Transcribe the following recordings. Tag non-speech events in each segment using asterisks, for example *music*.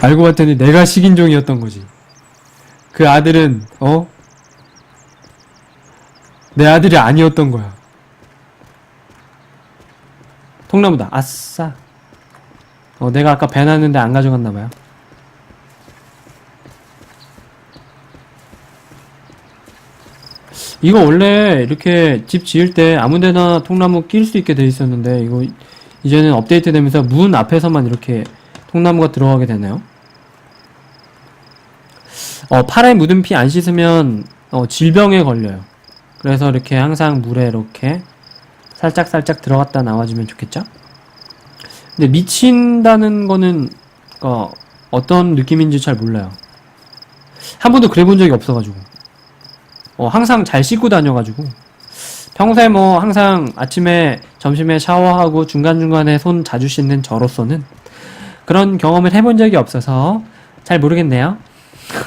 알고 봤더니 내가 식인종이었던 거지. 그 아들은 어? 내 아들이 아니었던 거야. 통나무다. 아싸. 어, 내가 아까 배 놨는데 안 가져갔나 봐요. 이거 원래 이렇게 집 지을 때 아무데나 통나무 낄 수 있게 돼 있었는데 이거 이제는 업데이트 되면서 문 앞에서만 이렇게 통나무가 들어가게 되네요. 어, 팔에 묻은 피 안 씻으면 어, 질병에 걸려요. 그래서 이렇게 항상 물에 이렇게 살짝 살짝 들어갔다 나와주면 좋겠죠? 근데 미친다는 거는 어, 어떤 느낌인지 잘 몰라요. 한 번도 그래 본 적이 없어가지고. 어, 항상 잘 씻고 다녀가지고. 평소에 뭐 항상 아침에 점심에 샤워하고 중간중간에 손 자주 씻는 저로서는 그런 경험을 해본 적이 없어서 잘 모르겠네요.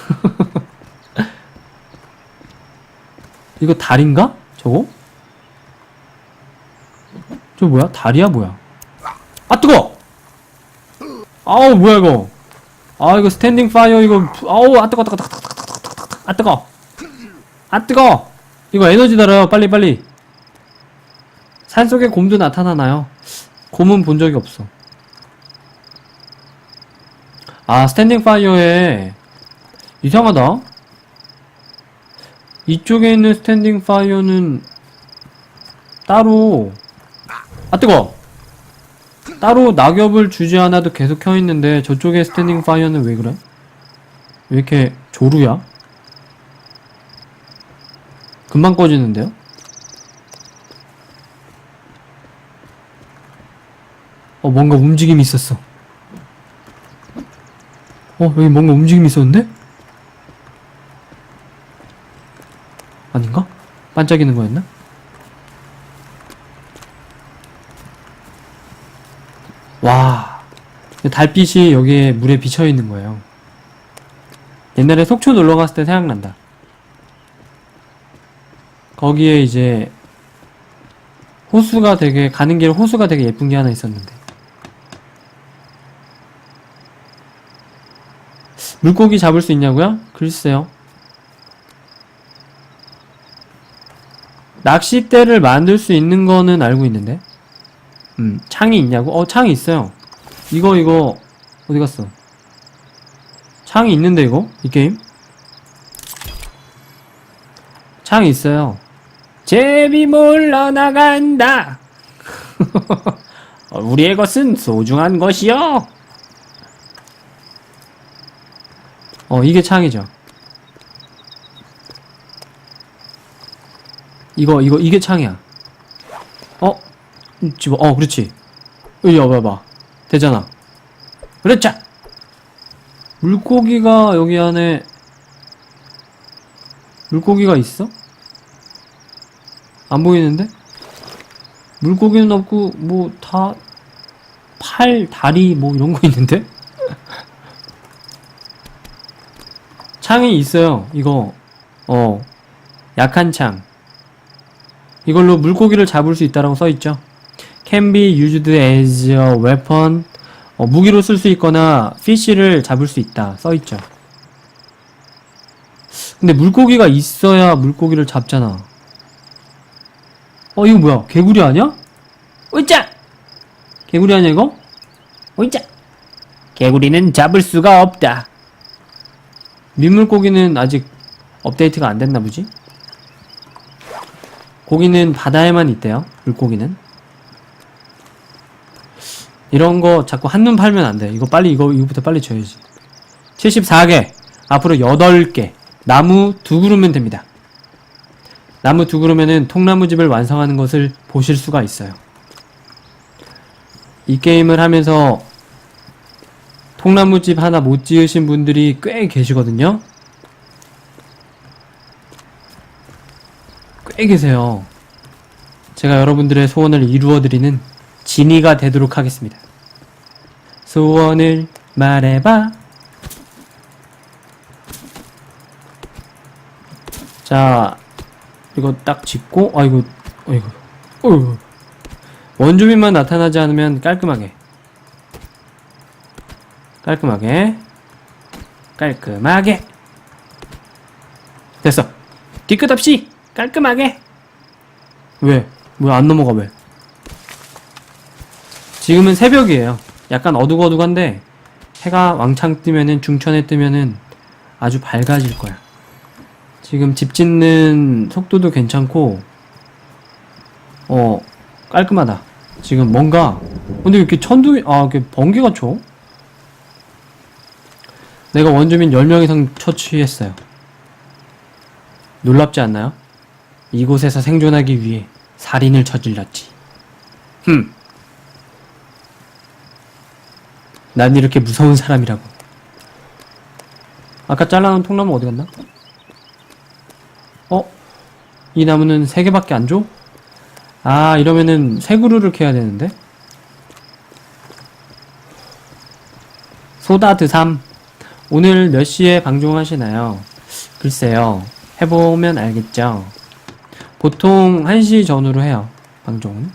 *laughs* 이거 달인가? 저거? 저 뭐야? 달이야 뭐야? 아 뜨거! 아우 뭐야 이거? 아 이거 스탠딩 파이어 이거 아우 아 뜨거 뜨거 뜨거 뜨거 뜨거 아 뜨거 아 뜨거 이거 에너지 달아요 빨리 빨리 산 속에 곰도 나타나나요? 곰은 본 적이 없어 아 스탠딩 파이어에 이상하다 이쪽에 있는 스탠딩 파이어는 따로 아 뜨거 따로 낙엽을 주지 않아도 계속 켜 있는데 저쪽에 스탠딩 파이어는 왜 그래? 왜 이렇게 조루야? 금방 꺼지는데요? 어 뭔가 움직임이 있었어 어 여기 뭔가 움직임이 있었는데? 아닌가? 반짝이는 거였나? 와 달빛이 여기에 물에 비쳐 있는 거예요. 옛날에 속초 놀러 갔을 때 생각난다. 거기에 이제 호수가 되게 가는 길에 호수가 되게 예쁜 게 하나 있었는데 물고기 잡을 수 있냐고요? 글쎄요. 낚싯대를 만들 수 있는 거는 알고 있는데 음, 창이 있냐고? 어, 창이 있어요. 이거, 이거, 어디 갔어? 창이 있는데, 이거? 이 게임? 창이 있어요. 제비 물러나간다! *laughs* 어, 우리의 것은 소중한 것이요! 어, 이게 창이죠. 이거, 이거, 이게 창이야. 어? 음, 집어 어 그렇지 여기 와봐봐 되잖아 그렇죠 물고기가 여기 안에 물고기가 있어? 안 보이는데? 물고기는 없고 뭐 다 팔, 다리 뭐 이런 거 있는데? *laughs* 창이 있어요 이거 어 약한 창 이걸로 물고기를 잡을 수 있다라고 써 있죠. Can be used as a weapon. 어, 무기로 쓸 수 있거나 피쉬를 잡을 수 있다. 써 있죠. 근데 물고기가 있어야 물고기를 잡잖아. 어 이거 뭐야? 개구리 아니야? 으짜 개구리 아니야 이거? 으짜 개구리는 잡을 수가 없다. 민물고기는 아직 업데이트가 안 됐나 보지? 고기는 바다에만 있대요 물고기는 이런 거 자꾸 한눈 팔면 안 돼. 이거 빨리 이거 이거부터 빨리 줘야지. 74개. 앞으로 8개. 나무 두 그루면 됩니다. 나무 두 그루면은 통나무집을 완성하는 것을 보실 수가 있어요. 이 게임을 하면서 통나무집 하나 못 지으신 분들이 꽤 계시거든요. 꽤 계세요. 제가 여러분들의 소원을 이루어드리는 진이가 되도록 하겠습니다. 소원을 말해봐. 자, 이거 딱 짚고, 아이고, 아이고, 어이구. 원주민만 나타나지 않으면 깔끔하게. 깔끔하게. 깔끔하게 됐어 뒤끝 없이 깔끔하게 왜? 왜 안 넘어가 왜? 지금은 새벽이에요 약간 어둑어둑한데 해가 왕창 뜨면은 중천에 뜨면은 아주 밝아질 거야 지금 집 짓는 속도도 괜찮고 어 깔끔하다 지금 뭔가 근데 왜 이렇게 천둥이 아 이렇게 번개가 쳐? 내가 원주민 10명 이상 처치했어요 놀랍지 않나요? 이곳에서 생존하기 위해 살인을 저질렀지 흠. 난 이렇게 무서운 사람이라고 아까 잘라놓은 통나무 어디 갔나? 어? 이 나무는 3개밖에 안 줘? 아 이러면은 세 그루를 캐야 되는데 소다 드삼 오늘 몇 시에 방송하시나요? 글쎄요 해보면 알겠죠 보통 1시 전후로 해요 방송은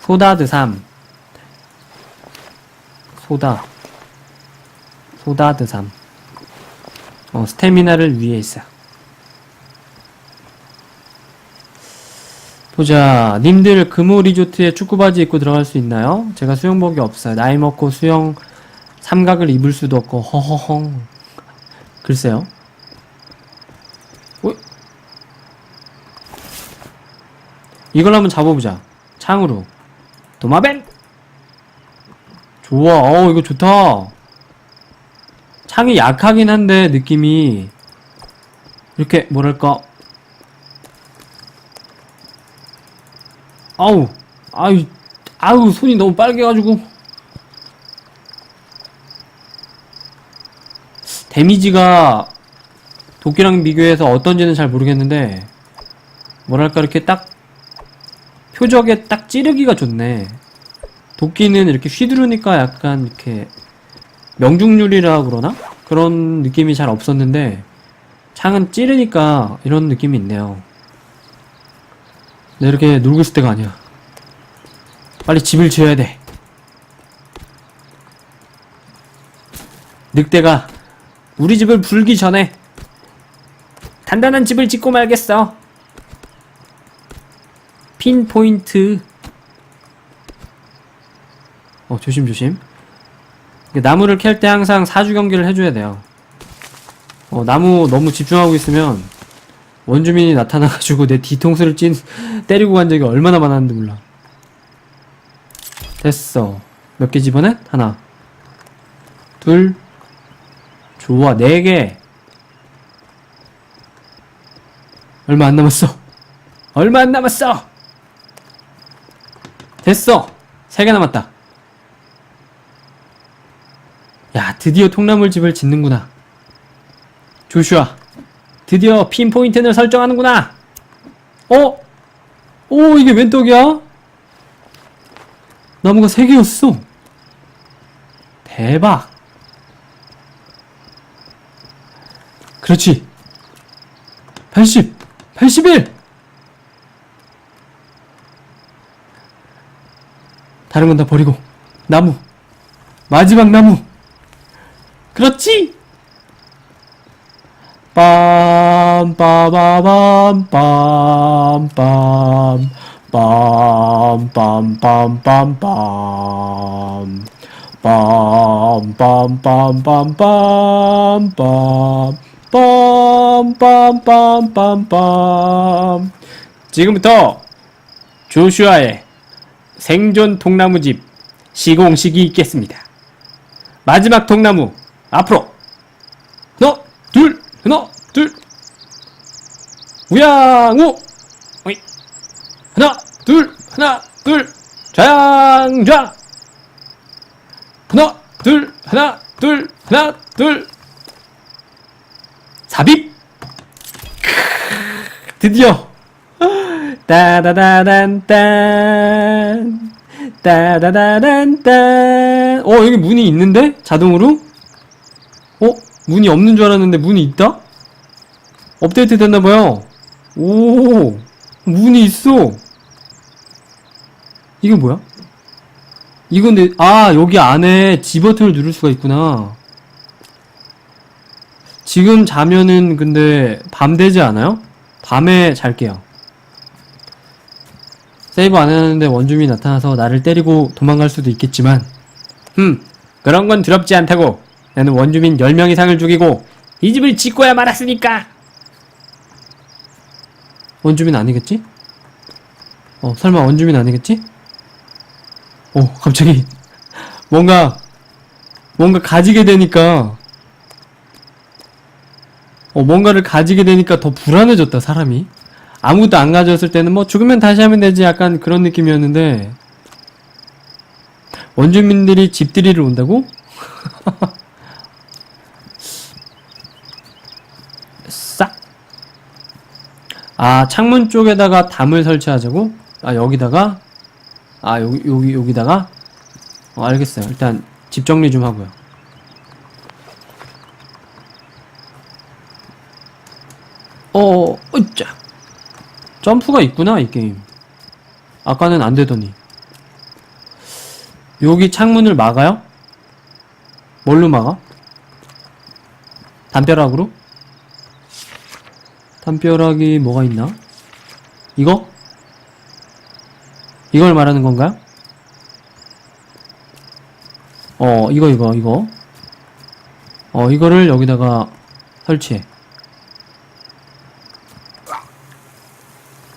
소다 드삼 소다 소다 드삼 어 스태미나를 위해 있어요 보자. 님들 금호 리조트에 축구 바지 입고 들어갈 수 있나요? 제가 수영복이 없어요. 나이 먹고 수영 삼각을 입을 수도 없고 허허헝. 글쎄요. 이걸 한번 잡아보자. 창으로. 도마뱀! 좋아. 어 이거 좋다. 창이 약하긴 한데 느낌이 이렇게 뭐랄까 아우, 아유, 아우, 손이 너무 빨개가지고. 데미지가 도끼랑 비교해서 어떤지는 잘 모르겠는데, 뭐랄까, 이렇게 딱, 표적에 딱 찌르기가 좋네. 도끼는 이렇게 휘두르니까 약간 이렇게, 명중률이라 그러나? 그런 느낌이 잘 없었는데, 창은 찌르니까 이런 느낌이 있네요. 내 이렇게 놀고 있을 때가 아니야. 빨리 집을 지어야 돼. 늑대가 우리 집을 불기 전에 단단한 집을 짓고 말겠어. 핀 포인트. 어 조심 조심. 이게 나무를 캘 때 항상 사주 경기를 해줘야 돼요. 어 나무 너무 집중하고 있으면 원주민이 나타나가지고 내 뒤통수를 찐 *laughs* 때리고 간 적이 얼마나 많았는지 몰라. 됐어. 몇 개 집어내? 하나, 둘, 좋아, 네 개. 얼마 안 남았어. 얼마 안 남았어. 됐어. 세개 남았다. 야, 드디어 통나물 집을 짓는구나. 조슈아. 드디어 핀포인트를 설정하는구나. 어? 오, 이게 웬 떡이야? 나무가 3개였어. 대박. 그렇지. 80, 81! 다른 건 다 버리고, 나무. 마지막 나무. 그렇지! 빰, 빠바밤, 빰, 빰, 빰, 빰, 빰, 빰, 빰. 빰, 빰, 빰, 빰, 빰, 빰. 빰, 빰, 빰, 빰, 빰. 지금부터 조슈아의 생존 통나무집 시공식이 있겠습니다. 마지막 통나무 앞으로. 하나 둘 하나 둘. 우양우. 어이. 하나 둘 하나 둘. 좌양좌. 하나 둘 하나 둘 하나 둘. 삽입. 드디어 따다다단딴. 따다다단딴. 어 여기 문이 있는데? 자동으로? 어? 문이 없는 줄 알았는데 문이 있다? 업데이트 됐나봐요. 오 문이 있어. 이건 뭐야? 이건 내, 아 여기 안에 G 버튼을 누를 수가 있구나. 지금 자면은 근데 밤 되지 않아요? 밤에 잘게요. 세이브 안 했는데 원주민이 나타나서 나를 때리고 도망갈 수도 있겠지만, 흠, 그런 건 두렵지 않다고. 나는 원주민 10명 이상을 죽이고, 이 집을 짓고야 말았으니까! 원주민 아니겠지? 어, 설마 원주민 아니겠지? 오, 갑자기, *laughs* 뭔가, 뭔가 가지게 되니까, 어, 뭔가를 가지게 되니까 더 불안해졌다, 사람이. 아무것도 안 가졌을 때는 뭐 죽으면 다시 하면 되지 약간 그런 느낌이었는데 원주민들이 집들이를 온다고? *laughs* 싹. 아, 창문 쪽에다가 담을 설치하자고? 아, 여기다가? 아, 여기, 여기, 여기다가? 어, 알겠어요. 일단 집 정리 좀 하고요. 어, 으짜. 점프가 있구나, 이 게임. 아까는 안 되더니. 여기 창문을 막아요? 뭘로 막아? 담벼락으로? 담벼락이 뭐가 있나? 이거? 이걸 말하는 건가요? 어, 이거, 이거, 이거. 어, 이거를 여기다가 설치해.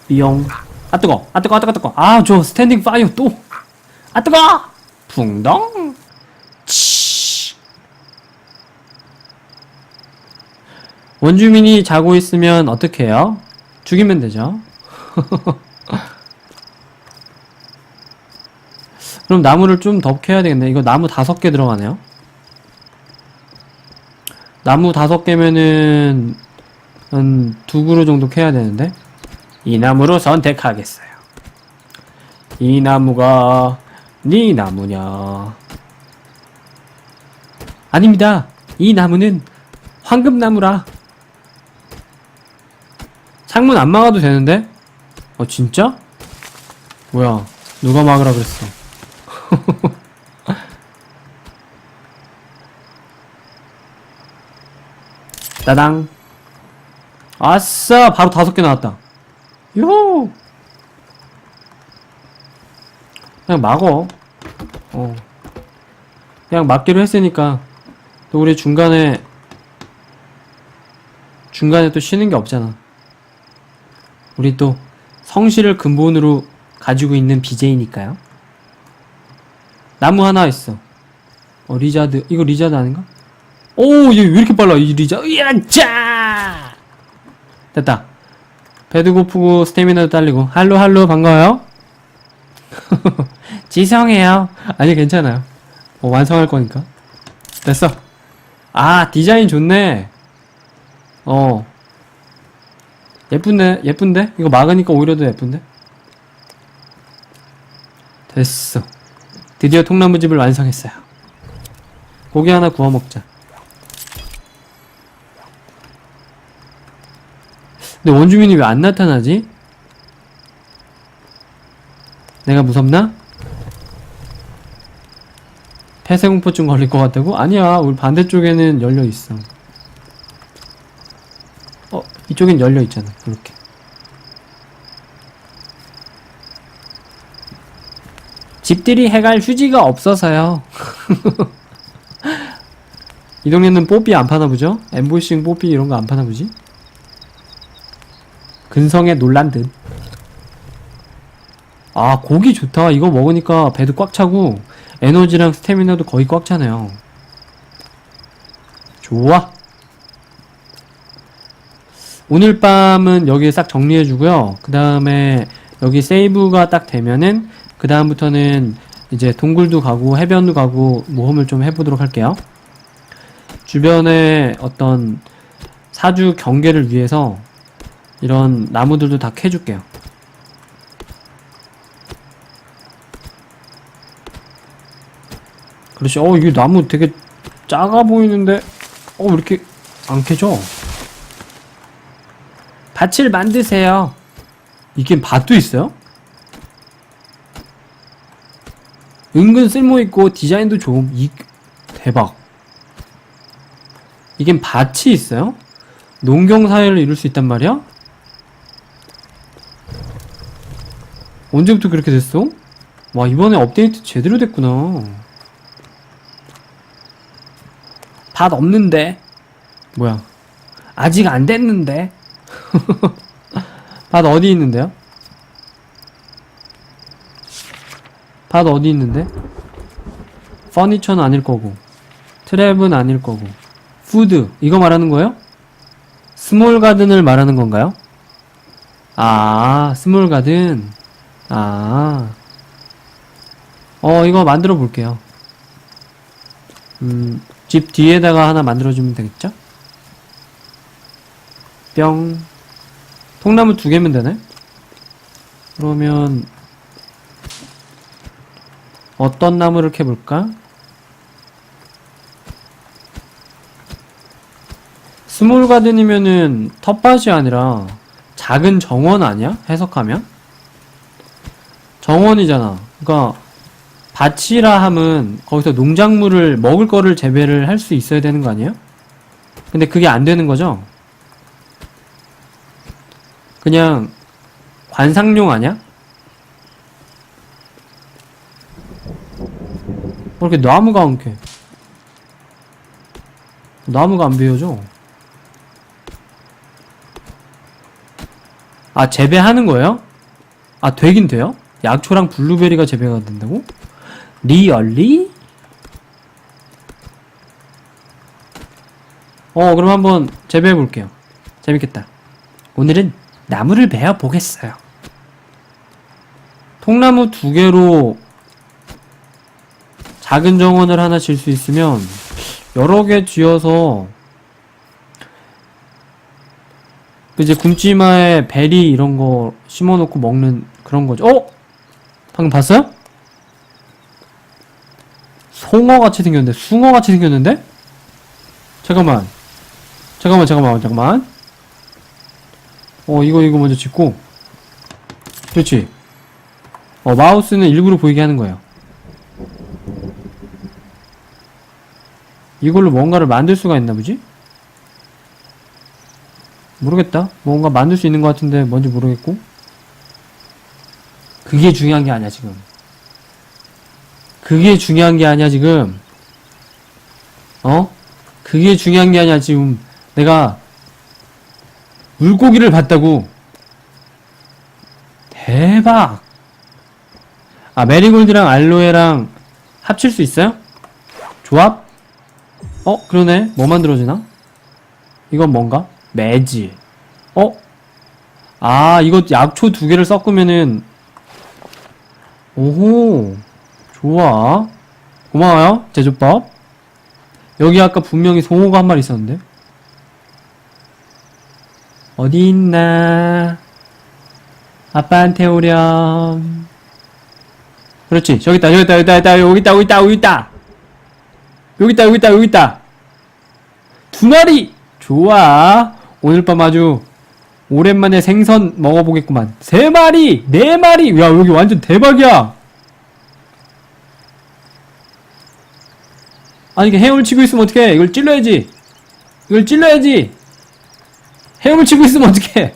삐용. 아, 뜨거. 아, 뜨거, 아, 뜨거, 아, 뜨거. 아, 저 스탠딩 파이어 또. 아, 뜨거! 붕덩. 치. 원주민이 자고 있으면 어떻게 해요? 죽이면 되죠. *laughs* 그럼 나무를 좀 더 캐야 되겠네. 이거 나무 다섯 개 들어가네요. 나무 다섯 개면은 한 두 그루 정도 캐야 되는데. 이 나무로 선택하겠어요. 이 나무가 네 나무냐? 아닙니다. 이 나무는 황금나무라. 창문 안 막아도 되는데? 어 진짜? 뭐야? 누가 막으라 그랬어? *laughs* 따당. 아싸! 바로 다섯 개 나왔다. 요! 그냥 막어. 어. 그냥 막기로 했으니까. 또 우리 중간에, 중간에 또 쉬는 게 없잖아. 우리 또 성실을 근본으로 가지고 있는 BJ니까요. 나무 하나 있어. 어, 리자드. 이거 리자드 아닌가? 오, 얘 왜 이렇게 빨라, 이 리자드. 야짜! 됐다. 배도 고프고 스태미나도 딸리고. 할로 할로 반가워요. *laughs* 지성해요. 아니 괜찮아요. 어, 완성할 거니까. 됐어. 아 디자인 좋네. 어. 예쁜데? 예쁜데? 이거 막으니까 오히려 더 예쁜데? 됐어. 드디어 통나무집을 완성했어요. 고기 하나 구워 먹자 근데 원주민이 왜 안 나타나지? 내가 무섭나? 폐쇄공포증 걸릴 것 같다고? 아니야, 우리 반대쪽에는 열려 있어. 어, 이쪽엔 열려 있잖아, 그렇게. 집들이 해갈 휴지가 없어서요. *laughs* 이 동네는 뽀삐 안 파나 보죠? 엠보싱 뽀삐 이런 거 안 파나 보지? 근성에 놀란 듯. 아, 고기 좋다. 이거 먹으니까 배도 꽉 차고, 에너지랑 스태미나도 거의 꽉 차네요. 좋아. 오늘 밤은 여기 싹 정리해 주고요. 그 다음에 여기 세이브가 딱 되면은, 그 다음부터는 이제 동굴도 가고, 해변도 가고, 모험을 좀 해보도록 할게요. 주변에 어떤 사주 경계를 위해서 이런 나무들도 다 캐줄게요. 그렇지. 어, 이게 나무 되게 작아 보이는데, 어, 왜 이렇게 안 캐져? 밭을 만드세요. 이게 밭도 있어요? 은근 쓸모있고 디자인도 좋음. 이, 대박. 이겐 밭이 있어요? 농경 사회를 이룰 수 있단 말이야? 언제부터 그렇게 됐어? 와 이번에 업데이트 제대로 됐구나 밭 없는데 뭐야 아직 안 됐는데 *laughs* 밭 어디 있는데요? 밭 어디 있는데? 퍼니처는 아닐 거고 트랩은 아닐 거고 푸드 이거 말하는 거예요? 스몰 가든을 말하는 건가요? 아 스몰 가든 아 어, 이거 만들어 볼게요. 음, 집 뒤에다가 하나 만들어주면 되겠죠? 뿅. 통나무 두 개면 되네? 그러면, 어떤 나무를 캐볼까? 스몰 가든이면은 텃밭이 아니라 작은 정원 아니야? 해석하면? 정원이잖아. 그러니까 밭이라 함은 거기서 농작물을 먹을 거를 재배를 할 수 있어야 되는 거 아니에요? 근데 그게 안 되는 거죠? 그냥 관상용 아니야? 뭐 이렇게 나무가 안 캐? 나무가 안 베어져? 아 재배하는 거예요? 아 되긴 돼요? 약초랑 블루베리가 재배가 된다고? 리얼리? 어, 그럼 한번 재배해 볼게요. 재밌겠다. 오늘은 나무를 베어 보겠어요. 통나무 두 개로 작은 정원을 하나 질 수 있으면 여러 개 쥐어서 이제 굶지마에 베리 이런 거 심어놓고 먹는 그런 거죠. 어? 방금 봤어요? 송어 같이 생겼는데 숭어 같이 생겼는데? 잠깐만. 잠깐만 잠깐만 잠깐만. 어 이거 이거 먼저 짓고. 그렇지. 어 마우스는 일부러 보이게 하는 거예요. 이걸로 뭔가를 만들 수가 있나 보지? 모르겠다. 뭔가 만들 수 있는 것 같은데 뭔지 모르겠고 그게 중요한 게 아니야 지금 그게 중요한 게 아니야 지금 어? 그게 중요한 게 아니야 지금 내가 물고기를 봤다고 대박 아 메리골드랑 알로에랑 합칠 수 있어요? 조합? 어 그러네 뭐 만들어지나? 이건 뭔가? 매지 어? 아 이거 약초 두 개를 섞으면은 오호 좋아. 고마워요, 제조법. 여기 아까 분명히 송호가 한 마리 있었는데. 어디 있나? 아빠한테 오렴. 그렇지. 저기 있다, 저기 있다, 여기 있다, 여기 있다, 여기 있다, 여기 있다. 여기 있다, 여기 있다, 여기 있다. 두 마리! 좋아. 오늘 밤 아주 오랜만에 생선 먹어보겠구만. 세 마리! 네 마리! 야, 여기 완전 대박이야! 아니 이게 헤엄을 치고 있으면 어떡해? 이걸 찔러야지. 이걸 찔러야지. 헤엄을 치고 있으면 어떡해?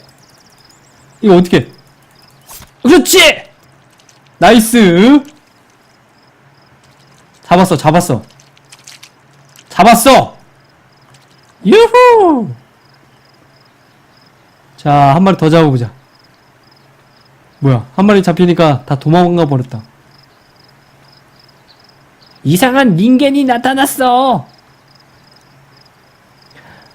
이거 어떡해? 그렇지! 나이스! 잡았어 잡았어. 잡았어! 유후 자 한 마리 더 잡아보자 뭐야 한 마리 잡히니까 다 도망가 버렸다 이상한 닌겐이 나타났어.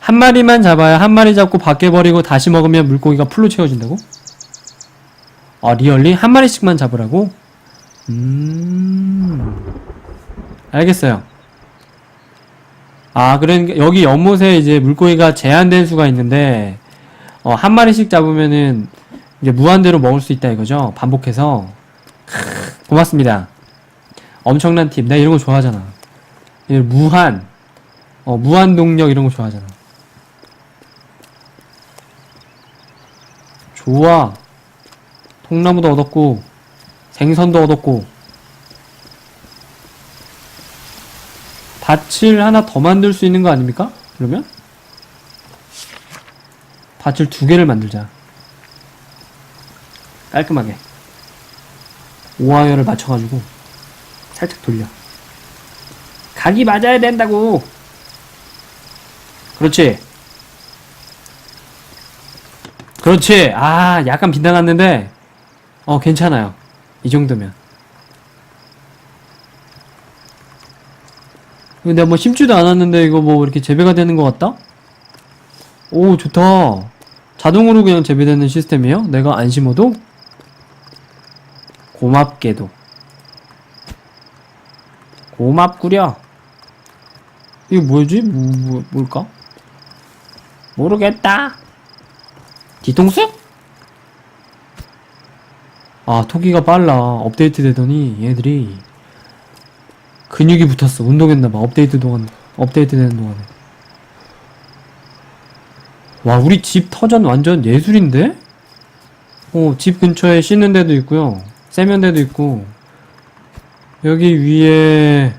한 마리만 잡아야 한 마리 잡고 밖에 버리고 다시 먹으면 물고기가 풀로 채워진다고? 아 리얼리 한 마리씩만 잡으라고? 음 알겠어요. 아 그러니까 여기 연못에 이제 물고기가 제한된 수가 있는데 어, 한 마리씩 잡으면은 이제 무한대로 먹을 수 있다 이거죠. 반복해서 크, 고맙습니다. 엄청난 팁. 내가 이런 거 좋아하잖아. 이 무한, 어, 무한 동력 이런 거 좋아하잖아. 좋아. 통나무도 얻었고, 생선도 얻었고, 밭을 하나 더 만들 수 있는 거 아닙니까? 그러면? 밧줄 두 개를 만들자. 깔끔하게. 오하이어를 맞춰가지고 살짝 돌려. 각이 맞아야 된다고. 그렇지. 그렇지. 아, 약간 빗나갔는데, 어, 괜찮아요. 이 정도면. 근데 뭐 심지도 않았는데 이거 뭐 이렇게 재배가 되는 것 같다? 오, 좋다. 자동으로 그냥 재배되는 시스템이에요? 내가 안 심어도? 고맙게도. 고맙구려. 이거 뭐지? 뭐, 뭐, 뭘까? 모르겠다. 뒤통수? 아, 토끼가 빨라. 업데이트 되더니 얘들이 근육이 붙었어. 운동했나봐. 업데이트 동안, 업데이트 되는 동안에. 와, 우리 집 터전 완전 예술인데? 어, 집 근처에 씻는 데도 있고요. 세면대도 있고. 여기 위에,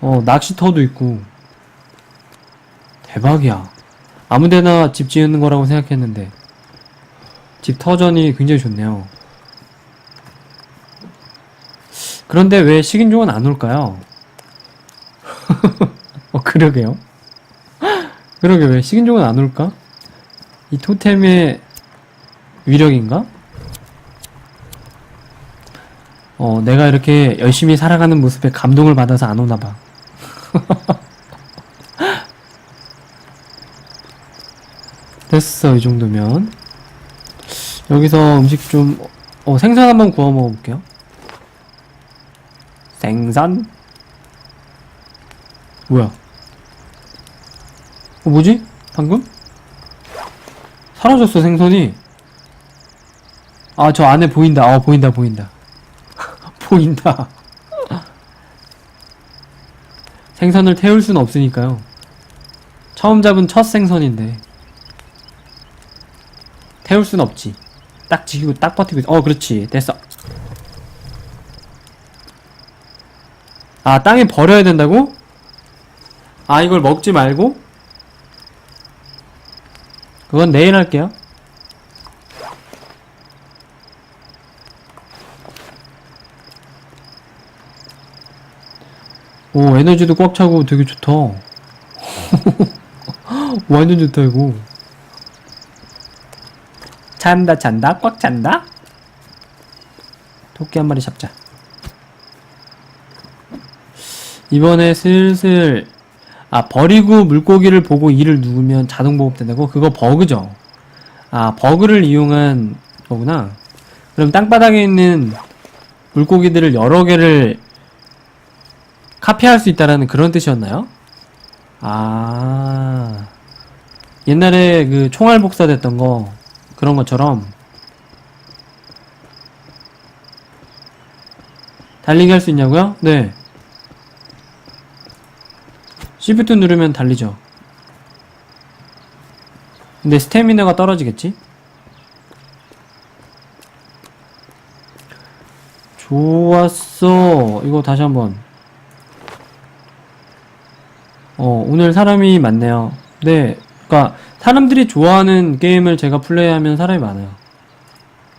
어, 낚시터도 있고. 대박이야. 아무 데나 집 지으는 거라고 생각했는데. 집 터전이 굉장히 좋네요. 그런데 왜 식인종은 안 올까요? *laughs* 어, 그러게요. 그러게 왜 식인종은 안 올까? 이 토템의 위력인가? 어, 내가 이렇게 열심히 살아가는 모습에 감동을 받아서 안 오나 봐. *laughs* 됐어, 이 정도면. 여기서 음식 좀, 어, 생선 한번 구워 먹어볼게요. 생선? 뭐야? 어, 뭐지? 방금? 사라졌어, 생선이. 아, 저 안에 보인다. 어, 보인다, 보인다. *laughs* 보인다. 생선을 태울 수는 없으니까요. 처음 잡은 첫 생선인데. 태울 수는 없지. 딱 지키고 딱 버티고 있- 어 그렇지 됐어 아 땅에 버려야 된다고? 아 이걸 먹지 말고? 그건 내일 할게요. 오 에너지도 꽉 차고 되게 좋다. *laughs* 완전 좋다 이거. 찬다 찬다 꽉 찬다? 토끼 한 마리 잡자. 이번에 슬슬 아 버리고 물고기를 보고 이를 누르면 자동 보급된다고 그거 버그죠 아 버그를 이용한 거구나 그럼 땅바닥에 있는 물고기들을 여러 개를 카피할 수 있다라는 그런 뜻이었나요? 아 옛날에 그 총알 복사됐던 거 그런 것처럼 달리기 할 수 있냐고요? 네. Shift 누르면 달리죠. 근데 스태미나가 떨어지겠지? 좋았어. 이거 다시 한번. 어, 오늘 사람이 많네요. 네. 그니까, 사람들이 좋아하는 게임을 제가 플레이하면 사람이 많아요.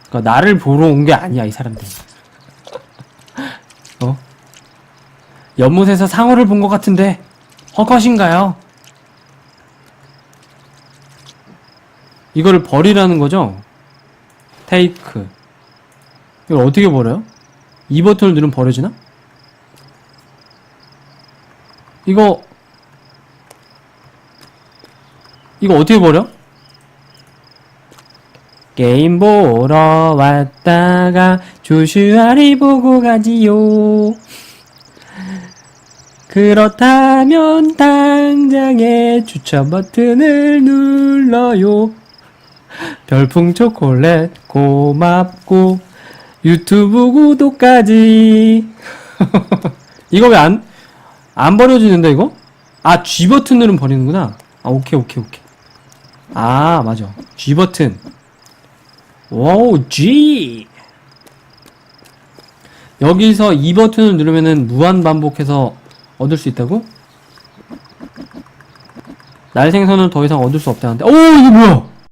그니까, 나를 보러 온 게 아니야, 이 사람들. *laughs* 어? 연못에서 상어를 본 것 같은데, 헛것인가요? 이거를 버리라는 거죠? 테이크. 이걸 어떻게 버려요? 이 버튼을 누르면 버려지나? 이거, 이거 어떻게 버려? 게임 보러 왔다가 조슈아리 보고 가지요. 그렇다면 당장에 추천 버튼을 눌러요. 별풍 초콜릿 고맙고 유튜브 구독까지. *laughs* 이거 왜 안, 안 버려지는데, 이거? 아, G 버튼 누르면 버리는구나. 아, 오케이, 오케이, 오케이. 아, 맞아. G 버튼. 와우, G! 여기서 이 버튼을 누르면은 무한 반복해서 얻을 수 있다고? 날 생선은 더 이상 얻을 수 없다는데 오 이거 뭐야